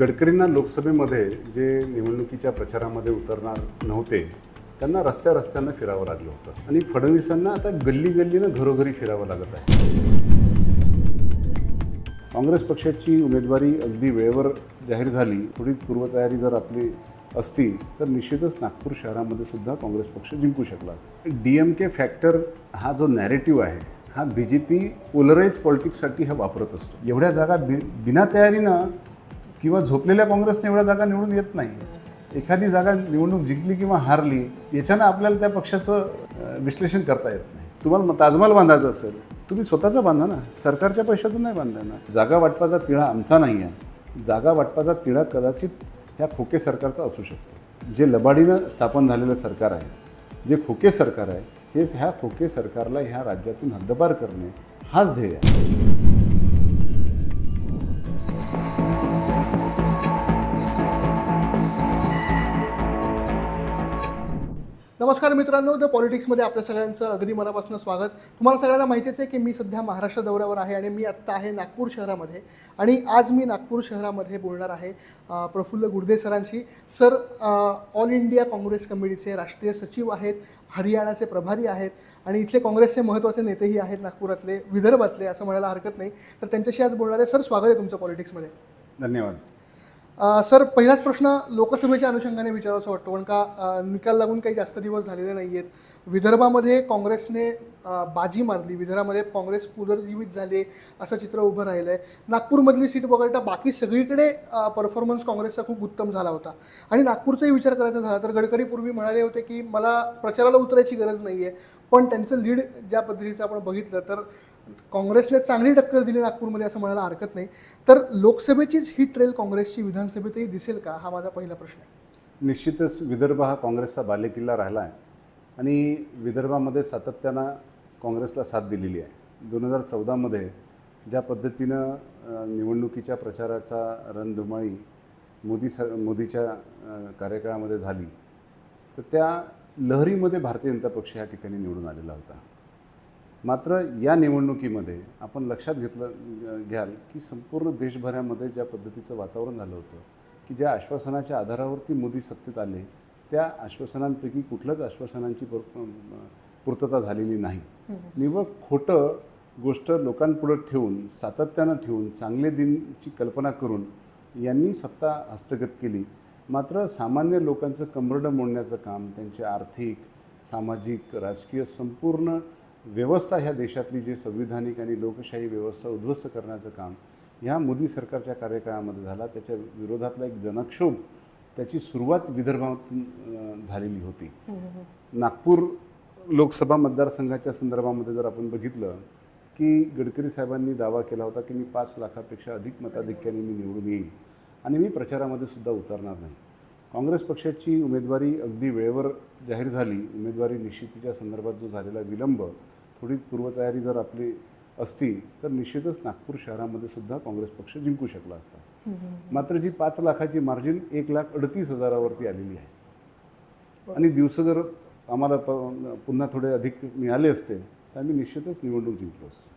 गडकरींना लोकसभेमध्ये जे निवडणुकीच्या प्रचारामध्ये उतरणार नव्हते त्यांना रस्त्या रस्त्यांना फिरावं लागलं होतं. आणि फडणवीसांना आता गल्ली गल्लीनं घरोघरी फिरावं लागत आहे. काँग्रेस पक्षाची उमेदवारी अगदी वेळेवर जाहीर झाली. थोडी पूर्वतयारी जर आपली असती तर निश्चितच नागपूर शहरामध्ये सुद्धा काँग्रेस पक्ष जिंकू शकला असता. डी एम के फॅक्टर हा जो नॅरेटिव्ह आहे हा बी जे पी पोलराईज पॉलिटिक्ससाठी हा वापरत असतो. एवढ्या जागा बि बिना तयारीनं किंवा झोपलेल्या काँग्रेसने एवढ्या जागा निवडून येत नाही. एखादी जागा निवडणूक जिंकली किंवा हारली याच्यानं आपल्याला त्या पक्षाचं विश्लेषण करता येत नाही. तुम्हाला म- ताजमहाल बांधायचा असेल तुम्ही स्वतःचा बांधा ना. सरकारच्या पैशातून नाही बांधा ना. जागा वाटपाचा तिळा आमचा नाही आहे. जागा वाटपाचा तिळा कदाचित ह्या खोके सरकारचा असू शकतो. जे लबाडीनं स्थापन झालेलं सरकार आहे जे खोके सरकार आहे हेच ह्या खोके सरकारला ह्या राज्यातून हद्दपार करणे हाच ध्येय आहे. नमस्कार मित्रांनो द पॉलिटिक्समध्ये आपल्या सगळ्यांचं अगदी मनापासून स्वागत. तुम्हाला सगळ्यांना माहितीच आहे की मी सध्या महाराष्ट्र दौऱ्यावर आहे आणि मी आत्ता आहे नागपूर शहरामध्ये. आणि आज मी नागपूर शहरामध्ये बोलणार आहे प्रफुल्ल गुर्दे सरांशी. सर ऑल इंडिया काँग्रेस कमिटीचे राष्ट्रीय सचिव आहेत हरियाणाचे प्रभारी आहेत आणि इथले काँग्रेसचे महत्त्वाचे नेतेही आहेत नागपुरातले विदर्भातले असं म्हणायला हरकत नाही. तर त्यांच्याशी आज बोलणार आहे. सर स्वागत आहे तुमचं पॉलिटिक्समध्ये धन्यवाद. सर पहिलाच प्रश्न लोकसभेच्या अनुषंगाने विचारावासा वाटतो कारण का निकाल लागून काही जास्त दिवस झालेले नाही आहेत विदर्भामध्ये काँग्रेसने बाजी मारली. विदर्भामध्ये काँग्रेस पुनर्जीवित झाले असं चित्र उभं राहिलं आहे नागपूरमधली सीट वगळता बाकी सगळीकडे परफॉर्मन्स काँग्रेसचा खूप उत्तम झाला होता. आणि नागपूरचाही विचार करायचा झाला तर गडकरी पूर्वी म्हणाले होते की मला प्रचाराला उतरायची गरज नाही आहे पण त्यांचं लीड ज्या पद्धतीचं आपण बघितलं तर काँग्रेसने चांगली टक्कर दिली नागपूरमध्ये असं म्हणायला हरकत नाही. तर लोकसभेचीच ही ट्रेल काँग्रेसची विधानसभेतही दिसेल का? हा माझा पहिला प्रश्न आहे. निश्चितच विदर्भ हा काँग्रेसचा बालेकिल्ला राहिला आहे. आणि विदर्भामध्ये सातत्यानं काँग्रेसला साथ दिलेली आहे. दोन हजार चौदामध्ये ज्या पद्धतीनं निवडणुकीच्या प्रचाराचा रणधुमाळी मोदी सर मोदीच्या कार्यकाळामध्ये झाली तर त्या लहरीमध्ये भारतीय जनता पक्ष या ठिकाणी निवडून आलेला होता. मात्र या निवडणुकीमध्ये आपण लक्षात घेतलं घ्याल की संपूर्ण देशभरामध्ये ज्या पद्धतीचं वातावरण झालं होतं की ज्या आश्वासनाच्या आधारावरती मोदी सत्तेत आले त्या आश्वासनांपैकी कुठल्याच आश्वासनांची पूर पूर्तता झालेली नाही. निव्वळ खोटं गोष्ट लोकांपुढं ठेवून सातत्यानं ठेवून चांगले दिनची कल्पना करून यांनी सत्ता हस्तगत केली. मात्र सामान्य लोकांचं कंबरडं मोडण्याचं काम त्यांचे आर्थिक सामाजिक राजकीय संपूर्ण व्यवस्था ह्या देशातली जी संविधानिक आणि लोकशाही व्यवस्था उद्ध्वस्त करण्याचं काम ह्या मोदी सरकारच्या कार्यकाळामध्ये झाला. त्याच्या विरोधातला एक जनक्षोभ त्याची सुरुवात विदर्भातून झालेली होती. नागपूर लोकसभा मतदारसंघाच्या संदर्भामध्ये जर आपण बघितलं की गडकरी साहेबांनी दावा केला होता की मी पाच लाखापेक्षा अधिक मताधिक्याने मी निवडून येईल आणि मी प्रचारामध्ये सुद्धा उतरणार नाही. काँग्रेस पक्षाची उमेदवारी अगदी वेळेवर जाहीर झाली. उमेदवारी निश्चितीच्या संदर्भात जो झालेला विलंब थोडी पूर्वतयारी जर आपली असती तर निश्चितच नागपूर शहरामध्ये सुद्धा काँग्रेस पक्ष जिंकू शकला असता. मात्र जी पाच लाखाची मार्जिन एक लाख अडतीस हजारावरती आलेली आहे. आणि दिवस जर आम्हाला पुन्हा थोडे अधिक मिळाले असते तर आम्ही निश्चितच निवडणूक जिंकलो असतो.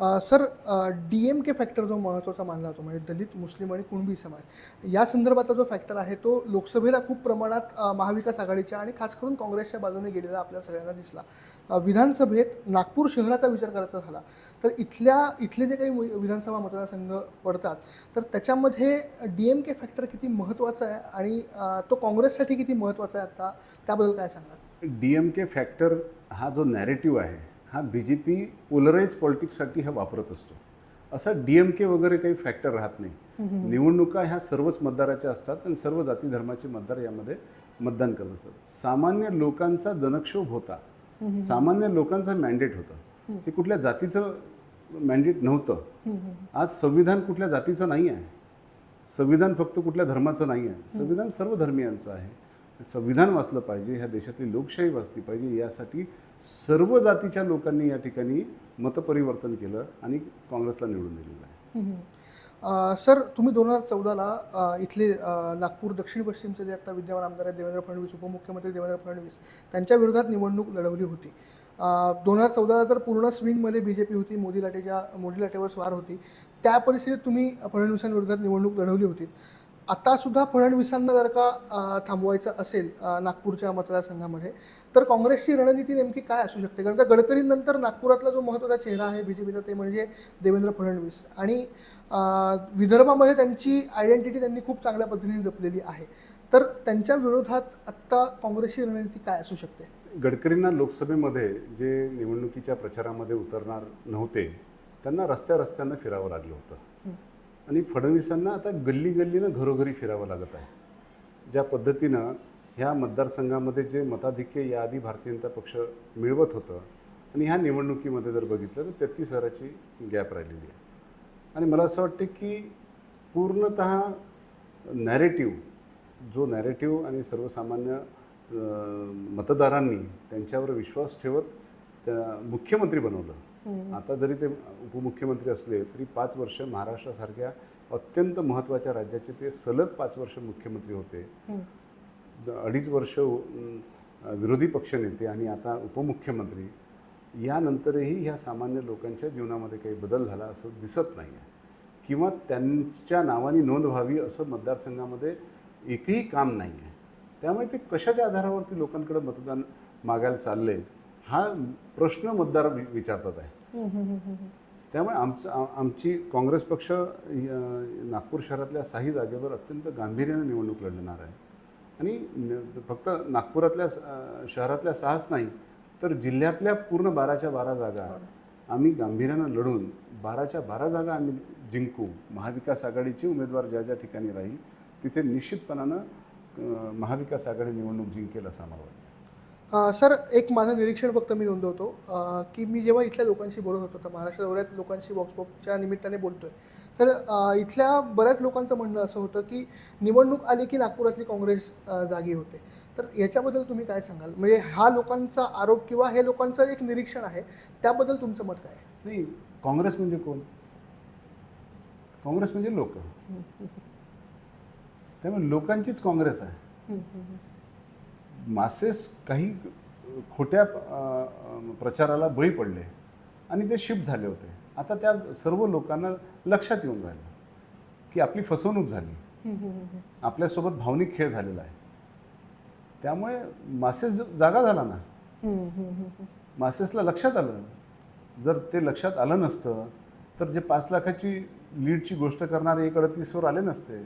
Sir D M K factor जो महत्त्वाचा मानला जातो म्हणजे दलित मुस्लिम आणि कुणबी समाज या संदर्भातला जो फॅक्टर आहे तो लोकसभेला खूप प्रमाणात महाविकास आघाडीच्या आणि खास करून काँग्रेसच्या बाजूने गेलेला आपल्या सगळ्यांना दिसला. विधानसभेत नागपूर शहराचा विचार करायचा झाला तर इथल्या इथले जे काही वि- विधानसभा मतदारसंघ पडतात तर त्याच्यामध्ये डी एम के फॅक्टर किती महत्त्वाचा आहे आणि तो काँग्रेससाठी किती महत्त्वाचा आहे आता? त्याबद्दल काय सांगाल? डी एम के फॅक्टर हा जो नॅरेटिव्ह आहे हा बी जे पी पोलराईज पॉलिटिक्ससाठी हा वापरत असतो. असा डी एम के वगैरे काही फॅक्टर राहत नाही. निवडणुका ह्या सर्वच मतदाराच्या असतात आणि सर्व जाती धर्माचे मतदार यामध्ये मतदान करत असतात सामान्य लोकांचा जनक्षोभ होता. सामान्य लोकांचा मॅन्डेट होतं. हे कुठल्या जातीचं मॅन्डेट नव्हतं. आज संविधान कुठल्या जातीचं नाही आहे. संविधान फक्त कुठल्या धर्माचं नाही आहे. संविधान सर्व धर्मियांचं आहे. संविधान वाचलं पाहिजे. ह्या देशातली लोकशाही वाचली पाहिजे यासाठी सर्व जातीच्या लोकांनी या ठिकाणी मतपरिवर्तन केलं आणि काँग्रेसला निवडून दिलेलं आहे. सर तुम्ही दोन हजार चौदाला इथले नागपूर दक्षिण पश्चिमचे जे आता विद्यमान आमदार आहेत देवेंद्र फडणवीस उपमुख्यमंत्री देवेंद्र फडणवीस त्यांच्या विरोधात निवडणूक लढवली होती. दोन हजार चौदाला तर पूर्ण स्विंगमध्ये बी जे पी होती मोदी लाटेच्या मोदी लाटेवर स्वार होती. त्या परिस्थितीत तुम्ही फडणवीसांविरोधात निवडणूक लढवली होती. आता सुद्धा फडणवीसांना जर का थांबवायचं असेल नागपूरच्या मतदारसंघामध्ये तर काँग्रेसची रणनीती नेमकी काय असू शकते? कारण का गडकरींनंतर नागपुरातला जो महत्त्वाचा चेहरा आहे बी जे पीचा ते म्हणजे देवेंद्र फडणवीस. आणि विदर्भामध्ये त्यांची आयडेंटिटी त्यांनी खूप चांगल्या पद्धतीने जपलेली आहे. तर त्यांच्या विरोधात आत्ता काँग्रेसची रणनीती काय असू शकते? गडकरींना लोकसभेमध्ये जे निवडणुकीच्या प्रचारामध्ये उतरणार नव्हते त्यांना रस्त्या रस्त्यानं फिरावं लागलं होतं. आणि फडणवीसांना आता गल्ली गल्लीनं घरोघरी फिरावं लागत आहे. ज्या पद्धतीनं ह्या मतदारसंघामध्ये जे मताधिक्य याआधी भारतीय जनता पक्ष मिळवत होतं आणि ह्या निवडणुकीमध्ये जर बघितलं तर तेहतीस हजाराची गॅप राहिलेली आहे. आणि मला असं वाटतं की पूर्णत नॅरेटिव्ह जो नॅरेटिव्ह आणि सर्वसामान्य मतदारांनी त्यांच्यावर विश्वास ठेवत त्या मुख्यमंत्री बनवलं. आता जरी ते उपमुख्यमंत्री असले तरी पाच वर्ष महाराष्ट्रासारख्या अत्यंत महत्त्वाच्या राज्याचे ते सलग पाच वर्ष मुख्यमंत्री होते. अडीच वर्ष विरोधी पक्षनेते आणि आता उपमुख्यमंत्री यानंतरही ह्या सामान्य लोकांच्या जीवनामध्ये काही बदल झाला असं दिसत नाही आहे किंवा त्यांच्या नावाने नोंद व्हावी असं मतदारसंघामध्ये एकही काम नाही आहे त्यामुळे ते कशाच्या आधारावरती लोकांकडे मतदान मागायला चालले हा प्रश्न मतदार विचारतात आहे. त्यामुळे आमचं आमची काँग्रेस पक्ष नागपूर शहरातल्या साही जागेवर अत्यंत गांभीर्याने निवडणूक लढणार आहे. आणि फक्त नागपुरातल्या स- शहरातल्या सहाच नाही तर जिल्ह्यातल्या पूर्ण बाराच्या बारा जागा आम्ही गांभीर्यानं लढून बाराच्या बारा जागा आम्ही जिंकू. महाविकास आघाडीचे उमेदवार ज्या ज्या ठिकाणी राहील तिथे निश्चितपणानं महाविकास आघाडी निवडणूक जिंकेल असं आम्हाला वाटतं. सर एक माझं निरीक्षण फक्त मी नोंदवतो की मी जेव्हा इथल्या लोकांशी बोलत होतो तर महाराष्ट्र दौऱ्यात लोकांशी वॉक्सपॉपच्या निमित्ताने बोलतोय तर इथल्या बऱ्याच लोकांचं म्हणणं असं होतं की निवडणूक आली की नागपुरातली काँग्रेस जागी होते. तर याच्याबद्दल तुम्ही काय सांगाल? म्हणजे हा लोकांचा आरोप किंवा हे लोकांचं एक निरीक्षण आहे त्याबद्दल तुमचं मत काय नाही काँग्रेस म्हणजे कोण? काँग्रेस म्हणजे लोक. त्यामुळे लोकांचीच काँग्रेस आहे. मासेस काही खोट्या प्रचाराला बळी पडले आणि ते शिफ्ट झाले होते. आता त्या सर्व लोकांना लक्षात येऊन राहिलं की आपली फसवणूक झाली. आपल्यासोबत भावनिक खेळ झालेला आहे. त्यामुळे मासेस जागा झाला ना. मासेसला लक्षात आलं. जर ते लक्षात आलं नसतं तर जे पाच लाखाची लीडची गोष्ट करणारे एक अडतीसवर आले नसते.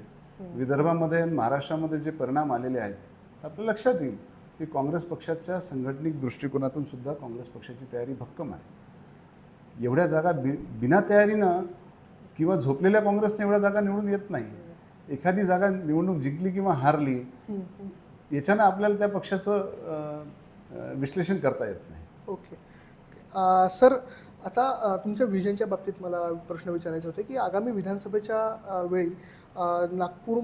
विदर्भामध्ये आणि महाराष्ट्रामध्ये जे परिणाम आलेले आहेत आपल्या लक्षात येईल. की काँग्रेस पक्षाच्या संघटनिक दृष्टिकोनातून सुद्धा काँग्रेस पक्षाची तयारी भक्कम आहे. एवढ्या जागा बि बिना तयारीनं किंवा झोपलेल्या काँग्रेसने एवढ्या जागा निवडून येत नाही. एखादी जागा निवडणूक जिंकली किंवा हारली याच्यानं आपल्याला त्या पक्षाचं विश्लेषण करता येत नाही. ओके. सर आता तुमच्या विजनच्या बाबतीत मला प्रश्न विचारायचे होते की आगामी विधानसभेच्या वेळी नागपूर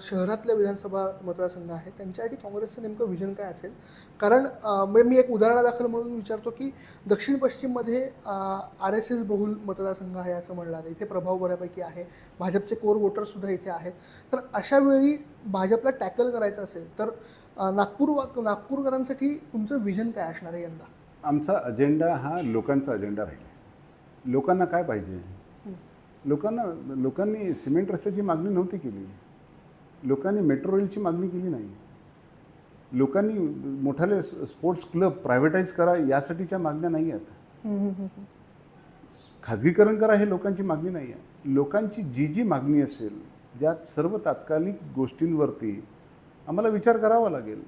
शहरातल्या विधानसभा मतदारसंघ आहेत त्यांच्यासाठी काँग्रेसचं नेमकं विजन काय असेल? कारण म्हणजे मी एक उदाहरणादाखल म्हणून विचारतो की दक्षिण पश्चिममध्ये आर एस एस बहुल मतदारसंघ आहे असं म्हणलं जातं इथे प्रभाव बऱ्यापैकी आहे. भाजपचे कोर वोटर्ससुद्धा इथे आहेत. तर अशा वेळी भाजपला टॅकल करायचं असेल तर नागपूर वा- नागपूरकरांसाठी तुमचं विजन काय असणार आहे यंदा? आमचा अजेंडा हा लोकांचा अजेंडा राहील. लोकांना काय पाहिजे? लोकांना लोकांनी सिमेंट रस्त्याची मागणी नव्हती केली. लोकांनी मेट्रो रेलची मागणी केली नाही. लोकांनी मोठाले स्पोर्ट्स क्लब प्रायव्हेटाईज करा यासाठीच्या मागण्या नाही आहेत. खाजगीकरण करा हे लोकांची मागणी नाही आहे. लोकांची जी जी मागणी असेल ज्यात सर्व तात्कालिक गोष्टींवरती आम्हाला विचार करावा लागेल.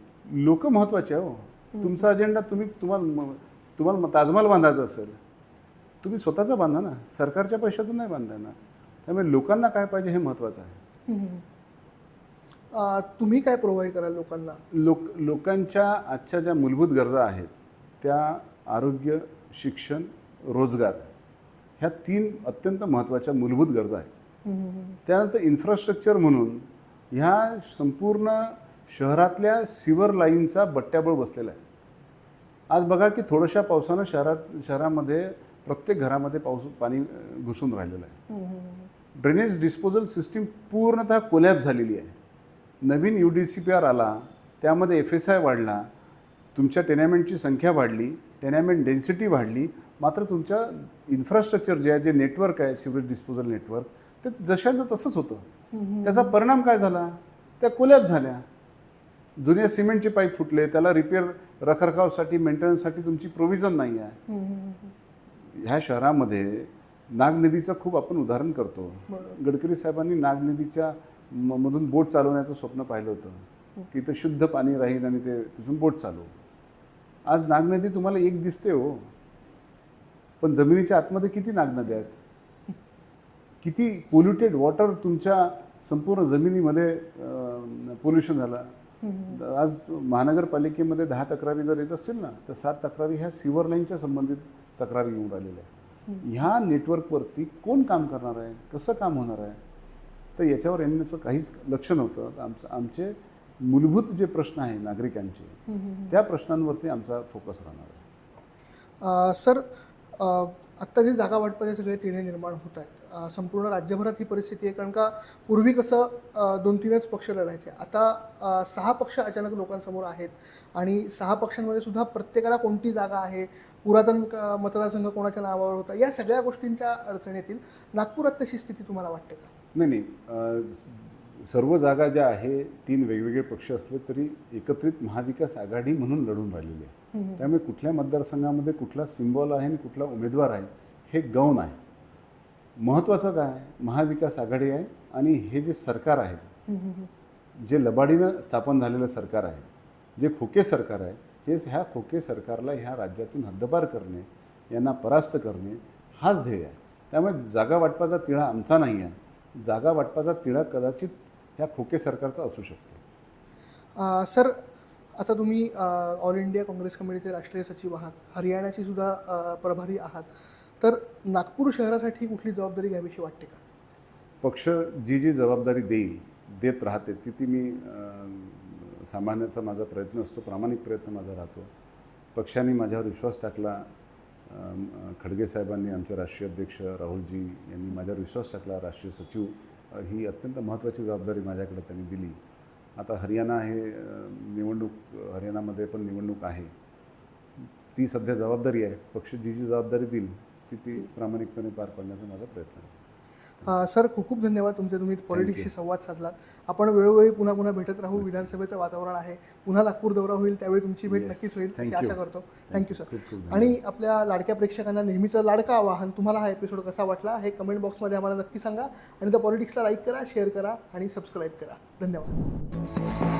लोक महत्त्वाचे आहे हो. तुमचा अजेंडा तुम्ही तुम्हाला तुम्हाला ताजमहाल बांधायचा असेल तुम्ही स्वतःचा बांधा ना. सरकारच्या पैशातून नाही बांधा ना. त्यामुळे लोकांना काय पाहिजे हे महत्त्वाचं आहे. तुम्ही काय प्रोव्हाइड कराल लोकांना? लोक लोकांच्या आजच्या ज्या मूलभूत गरजा आहेत त्या आरोग्य शिक्षण रोजगार ह्या तीन अत्यंत महत्त्वाच्या मूलभूत गरजा आहेत. त्यानंतर इन्फ्रास्ट्रक्चर म्हणून ह्या संपूर्ण शहरातल्या सिवर लाईनचा बट्ट्याबळ बसलेला आहे. आज बघा की थोड्याशा पावसानं शहरात शहरामध्ये प्रत्येक घरामध्ये पाऊस पाणी घुसून राहिलेलं आहे. ड्रेनेज डिस्पोजल सिस्टीम पूर्णतः कोलॅप झालेली आहे. नवीन U D C P R आला त्यामध्ये एफ एस आय वाढला तुमच्या टेनामेंटची संख्या वाढली टेनॅमेंट डेन्सिटी वाढली मात्र तुमच्या इन्फ्रास्ट्रक्चर जे आहे जे नेटवर्क आहे सिवेज डिस्पोजल नेटवर्क ते जशाचं तसंच होतं. त्याचा परिणाम काय झाला? त्या कोलॅप झाल्या. जुन्या सिमेंटचे पाईप फुटले त्याला रिपेअर रखरखावसाठी मेंटेनन्ससाठी तुमची प्रोव्हिजन नाही आहे. ह्या शहरामध्ये नागनदीचं खूप आपण उदाहरण करतो. गडकरी साहेबांनी नागनदीच्या मधून बोट चालवण्याचं स्वप्न पाहिलं होतं. की इथं शुद्ध पाणी राहील आणि ते तिथून बोट चालवू आज नागनदी तुम्हाला एक दिसते हो. पण जमिनीच्या आतमध्ये किती नागनद्या आहेत? किती पोल्युटेड वॉटर तुमच्या संपूर्ण जमिनीमध्ये पोल्युशन झालं? आज महानगरपालिकेमध्ये दहा तक्रारी जर येत असतील ना तर सात तक्रारी ह्या सिवर लाईनच्या संबंधित तक्रारी येऊन राहिलेल्या आहेत. ह्या नेटवर्कवरती कोण काम करणार आहे? कसं काम होणार आहे? तर याच्यावर यांचं काहीच लक्ष नव्हतं. तर आमचं आमचे मूलभूत जे प्रश्न आहे नागरिकांचे त्या प्रश्नांवरती आमचा फोकस राहणार आहे. सर आत्ता जे जागा वाटपाचे सगळे तिढे निर्माण होत आहेत. संपूर्ण राज्यभरात ही परिस्थिती आहे. कारण का पूर्वी कसं दोन तीनच पक्ष लढायचे. आता सहा पक्ष अचानक लोकांसमोर आहेत. आणि सहा पक्षांमध्ये सुद्धा प्रत्येकाला कोणती जागा आहे पुरातन क- मतदारसंघ कोणाच्या नावावर होता या सगळ्या गोष्टींच्या अडचणी येतील. नागपुरात तशी स्थिती तुम्हाला वाटते का? नाही नाही. सर्व जागा ज्या आहे तीन वेगवेगळे पक्ष असले तरी एकत्रित महाविकास आघाडी म्हणून लढून राहिलेली आहे. त्यामुळे कुठल्या मतदारसंघामध्ये कुठला सिम्बॉल आहे आणि कुठला उमेदवार आहे हे गौण आहे. महत्त्वाचं काय? महाविकास आघाडी आहे आणि हे जे सरकार आहे जे लबाडीनं स्थापन झालेलं सरकार आहे जे खोके सरकार आहे हेच ह्या खोके सरकारला ह्या राज्यातून हद्दपार करणे यांना परास्त करणे हाच ध्येय आहे. त्यामुळे जागा वाटपाचा तिढा आमचा नाही आहे जागा वाटपाचा तिढा कदाचित ह्या खोके सरकारचा असू शकतो. सर आता तुम्ही ऑल इंडिया काँग्रेस कमिटीचे राष्ट्रीय सचिव आहात हरियाणाची सुद्धा प्रभारी आहात. तर नागपूर शहरासाठी कुठली जबाबदारी घ्यावीशी वाटते का? पक्ष जी जी जबाबदारी देईल देत राहते ती ती मी सांभाळण्याचा माझा प्रयत्न असतो प्रामाणिक प्रयत्न माझा राहतो. पक्षाने माझ्यावर विश्वास टाकला खडगे साहेबांनी आमचे राष्ट्रीय अध्यक्ष राहुलजी यांनी माझ्यावर विश्वास टाकला राष्ट्रीय सचिव ही अत्यंत महत्त्वाची जबाबदारी माझ्याकडे त्यांनी दिली. आता हरियाणा हे निवडणूक हरियाणामध्ये पण निवडणूक आहे. ती सध्या जबाबदारी आहे. पक्ष जी जी जबाबदारी देईल ती ती प्रामाणिकपणे पार पाडण्याचा माझा प्रयत्न आहे. सर खूप खूप धन्यवाद तुमचे. तुम्ही पॉलिटिक्सशी संवाद साधलात. आपण वेळोवेळी पुन्हा पुन्हा भेटत राहू. विधानसभेचं वातावरण आहे. पुन्हा नागपूर दौरा होईल त्यावेळी तुमची भेट. नक्कीच होईल अशी. आशा करतो. Thank you sir. आणि आपल्या लाडक्या प्रेक्षकांना नेहमीचं लाडकं आवाहन तुम्हाला हा एपिसोड कसा वाटला हे कमेंट बॉक्समध्ये आम्हाला नक्की सांगा. आणि त्या पॉलिटिक्सला लाईक करा शेअर करा आणि सबस्क्राईब करा. धन्यवाद.